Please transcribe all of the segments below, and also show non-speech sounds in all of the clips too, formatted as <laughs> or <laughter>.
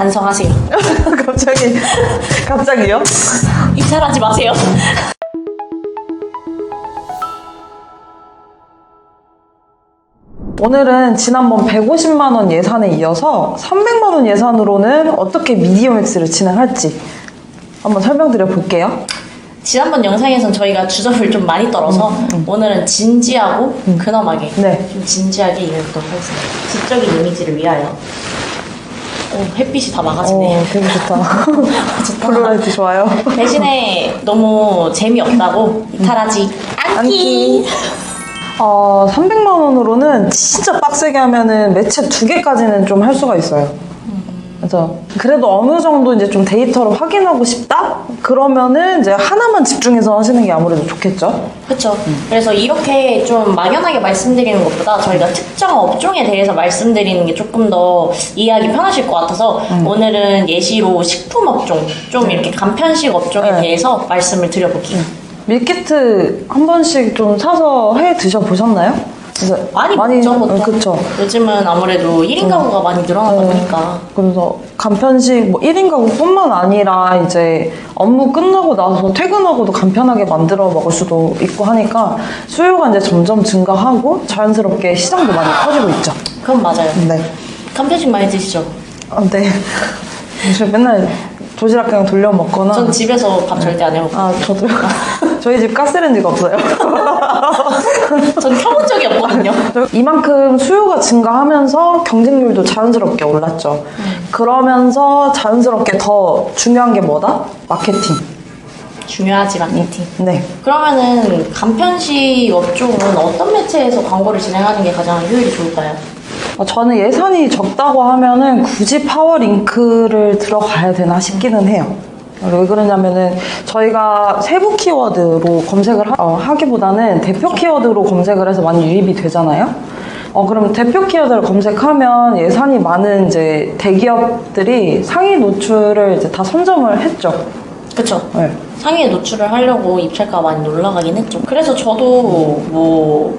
반성하세요. <laughs> 갑자기 갑자기요? 입찰하지 마세요. 오늘은 지난번 150만 원 예산에 이어서 300만 원 예산으로는 어떻게 미디어 맥스를 진행할지 한번 설명드려 볼게요. 지난번 영상에선 저희가 주접을 좀 많이 떨어서 오늘은 진지하고 근엄하게 네. 좀 진지하게 이해하도록 하겠습니다. 지적인 이미지를 위하여. 오, 햇빛이 다 막아지네. 오, 되게 좋다. <laughs> 좋다. 블루라이트 좋아요. 대신에 너무 재미없다고 이탈하지 않기. 않기. 어, 300만 원으로는 진짜 빡세게 하면은 매체 두 개까지는 좀 할 수가 있어요. 그래서 그래도 어느 정도 이제 좀 데이터를 확인하고 싶다? 그러면은 이제 하나만 집중해서 하시는 게 아무래도 좋겠죠? 그렇죠. 그래서 이렇게 좀 막연하게 말씀드리는 것보다 저희가 특정 업종에 대해서 말씀드리는 게 조금 더 이해하기 편하실 것 같아서 오늘은 예시로 식품 업종, 좀 이렇게 간편식 업종에 네. 대해서 말씀을 드려볼게요. 밀키트 한 번씩 좀 사서 해 드셔 보셨나요? 그래서 많이, 먹죠, 보통. 어, 그쵸. 요즘은 아무래도 1인 가구가 많이 늘어나다 보니까. 그래서 간편식 뭐 1인 가구뿐만 아니라 이제 업무 끝나고 나서 퇴근하고도 간편하게 만들어 먹을 수도 있고 하니까 수요가 이제 점점 증가하고 자연스럽게 시장도 많이 커지고 있죠. 그건 맞아요. 네. 간편식 많이 드시죠? 아, 네. 저 맨날 도시락 그냥 돌려 먹거나. 전 집에서 밥 절대 안 해먹고. 아, 저도요. <laughs> 저희 집 가스레인지가 없어요. 전적 이 없거든요. <laughs> 이만큼 수요가 증가하면서 경쟁률도 자연스럽게 올랐죠. 그러면서 자연스럽게 더 중요한 게 뭐다? 마케팅. 중요하지, 마케팅. 네. 그러면은 간편식 업종은 어떤 매체에서 광고를 진행하는 게 가장 효율이 좋을까요? 어, 저는 예산이 적다고 하면은 굳이 파워링크를 들어가야 되나 싶기는 해요. 왜 그러냐면은 저희가 세부 키워드로 검색을 하, 기보다는 대표 키워드로 검색을 해서 많이 유입이 되잖아요. 어, 그럼 대표 키워드를 검색하면 예산이 많은 이제 대기업들이 상위 노출을 이제 다 선점을 했죠. 그쵸? 네. 상위에 노출을 하려고 입찰가 많이 올라가긴 했죠. 그래서 저도 뭐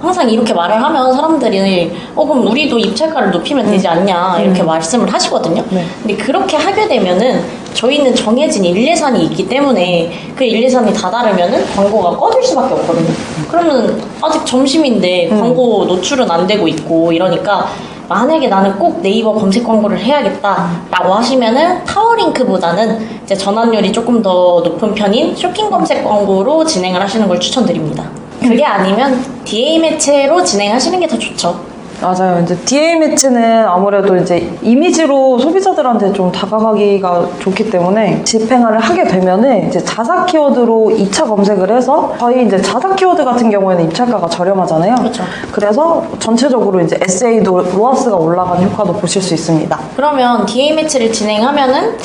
항상 이렇게 말을 하면 사람들이 어 그럼 우리도 입찰가를 높이면 되지 않냐 이렇게 말씀을 하시거든요. 네. 근데 그렇게 하게 되면은 저희는 정해진 일예산이 있기 때문에 그 일예산이 다 다르면은 광고가 꺼질 수밖에 없거든요. 그러면 아직 점심인데 광고 노출은 안 되고 있고 이러니까 만약에 나는 꼭 네이버 검색 광고를 해야겠다라고 하시면은 타워링크보다는 이제 전환율이 조금 더 높은 편인 쇼핑 검색 광고로 진행을 하시는 걸 추천드립니다. 그게 아니면 DA 매체로 진행하시는 게 더 좋죠. 맞아요. 이제 DA 매체는 아무래도 이제 이미지로 소비자들한테 좀 다가가기가 좋기 때문에 집행을 하게 되면은 이제 자사 키워드로 2차 검색을 해서 저희 이제 자사 키워드 같은 경우에는 입찰가가 저렴하잖아요. 그렇죠. 그래서 전체적으로 이제 SA도 로아스가 올라가는 효과도 보실 수 있습니다. 그러면 DA 매체를 진행하면은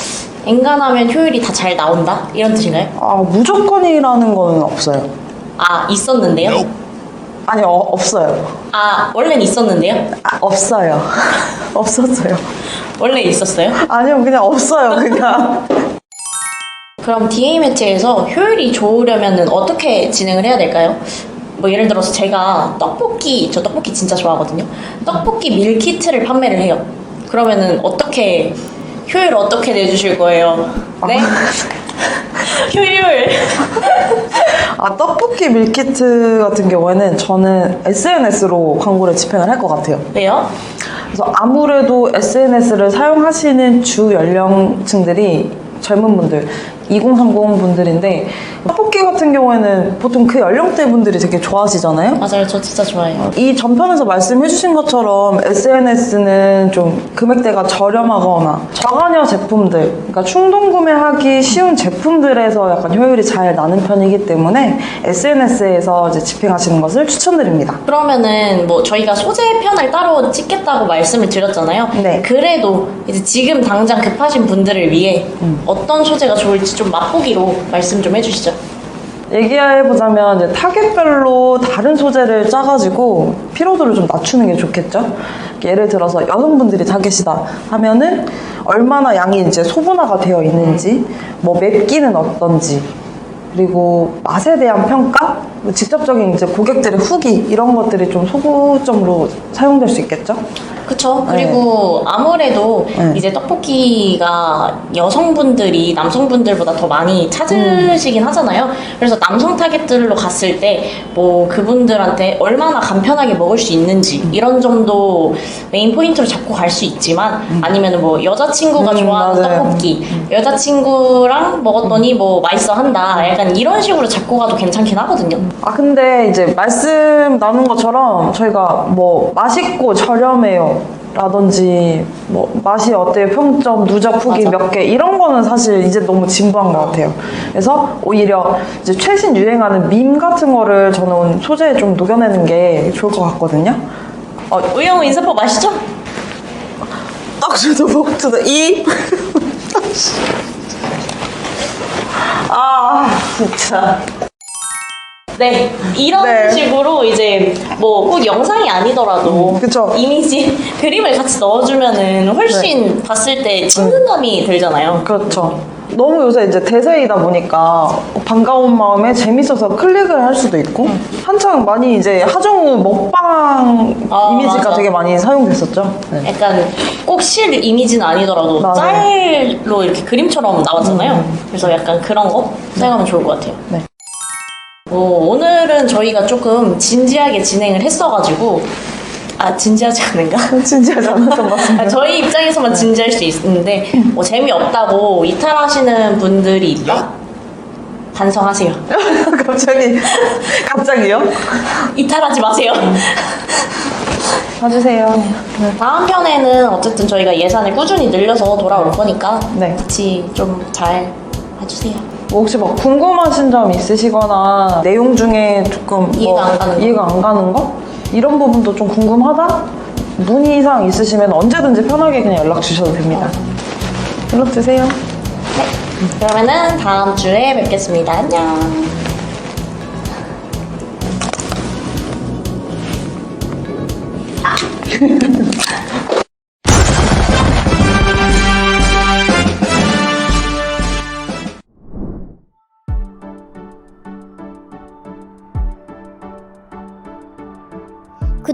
엔간하면 효율이 다 잘 나온다? 이런 뜻인가요? 아, 무조건이라는 거는 없어요. 아, 있었는데요? 아니, 어, 없어요. 아, 원래는 있었는데요? 아, 없어요. <laughs> 없었어요. 원래 있었어요? 아니요, 그냥 없어요, 그냥. 그럼 DA 매체에서 효율이 좋으려면 어떻게 진행을 해야 될까요? 뭐 예를 들어서 제가 떡볶이, 저 떡볶이 진짜 좋아하거든요. 떡볶이 밀키트를 판매를 해요. 그러면은 어떻게, 효율 어떻게 내주실 거예요? 네? <laughs> <laughs> 효율! 아, 떡볶이 밀키트 같은 경우에는 저는 SNS로 광고를 집행을 할 것 같아요. 왜요? 그래서 아무래도 SNS를 사용하시는 주 연령층들이 젊은 분들, 2030 분들인데 떡볶이 같은 경우에는 보통 그 연령대 분들이 되게 좋아하시잖아요. 맞아요. 저 진짜 좋아해요. 이 전편에서 말씀해주신 것처럼 SNS는 좀 금액대가 저렴하거나 저가녀 제품들, 그러니까 충동 구매하기 쉬운 제품들에서 약간 효율이 잘 나는 편이기 때문에 SNS에서 이제 집행하시는 것을 추천드립니다. 그러면은 뭐 저희가 소재 편을 따로 찍겠다고 말씀을 드렸잖아요. 네. 그래도 이제 지금 당장 급하신 분들을 위해 어떤 소재가 좋을지 좀 맛보기로 말씀 좀 해주시죠. 얘기해보자면 이제 타겟별로 다른 소재를 짜가지고 피로도를 좀 낮추는 게 좋겠죠. 예를 들어서 여성분들이 타겟이다 하면은 얼마나 양이 이제 소분화가 되어 있는지, 뭐 맵기는 어떤지, 그리고 맛에 대한 평가, 뭐 직접적인 이제 고객들의 후기 이런 것들이 좀 소구점으로 사용될 수 있겠죠? 그쵸. 그리고 아무래도 네. 이제 떡볶이가 여성분들이 남성분들보다 더 많이 찾으시긴 하잖아요. 그래서 남성 타겟들로 갔을 때 뭐 그분들한테 얼마나 간편하게 먹을 수 있는지 이런 점도 메인 포인트로 잡고 갈 수 있지만 아니면 뭐 여자친구가 음, 좋아하는 맞아요. 떡볶이 여자친구랑 먹었더니 뭐 맛있어 한다. 약간 이런 식으로 잡고 가도 괜찮긴 하거든요. 아 근데 이제 말씀 나눈 것처럼 저희가 뭐 맛있고 저렴해요 라든지 뭐 맛이 어때요 평점 누적 후기. 몇 개 이런 거는 사실 이제 너무 진부한 것 같아요 그래서 오히려 이제 최신 유행하는 밈 같은 거를 저는 소재에 좀 녹여내는 게 좋을 것 같거든요 어, 우영 인사법 아시죠? 딱 저도 목투도 이. <laughs> 아 진짜. 네, 이런 네. 식으로 이제 뭐 꼭 영상이 아니더라도 음, 그쵸. 이미지 그림을 같이 넣어주면은 훨씬 봤을 때 친근감이 들잖아요. 그렇죠. 너무 요새 이제 대세이다 보니까 반가운 마음에 재밌어서 클릭을 할 수도 있고 한창 많이 이제 하정우 먹방 아, 이미지가 맞아. 되게 많이 사용됐었죠. 네. 약간 꼭 실 이미지는 아니더라도 맞아요. 짤로 이렇게 그림처럼 나왔잖아요. 그래서 약간 그런 거 사용하면 좋을 것 같아요. 네. 어, 오늘은 저희가 조금 진지하게 진행을 했어가지고 아 진지하지 않은가? 진지하지 않았던 것 같습니다. 아, 저희 입장에서만 진지할 수 있는데 뭐 재미없다고 이탈하시는 분들이 있다? 반성하세요. <laughs> 갑자기 갑자기요? 이탈하지 마세요. 봐주세요. 다음 편에는 어쨌든 저희가 예산을 꾸준히 늘려서 돌아올 거니까 네. 같이 좀 잘 봐주세요. 뭐 혹시 뭐 궁금하신 점 있으시거나 내용 중에 조금 뭐 이해가 안 가는 거? 이해가 안 가는 거 이런 부분도 좀 궁금하다 문의사항 있으시면 언제든지 편하게 그냥 연락 주셔도 됩니다. 연락 주세요. 네. 그러면은 다음 주에 뵙겠습니다. 안녕. <laughs>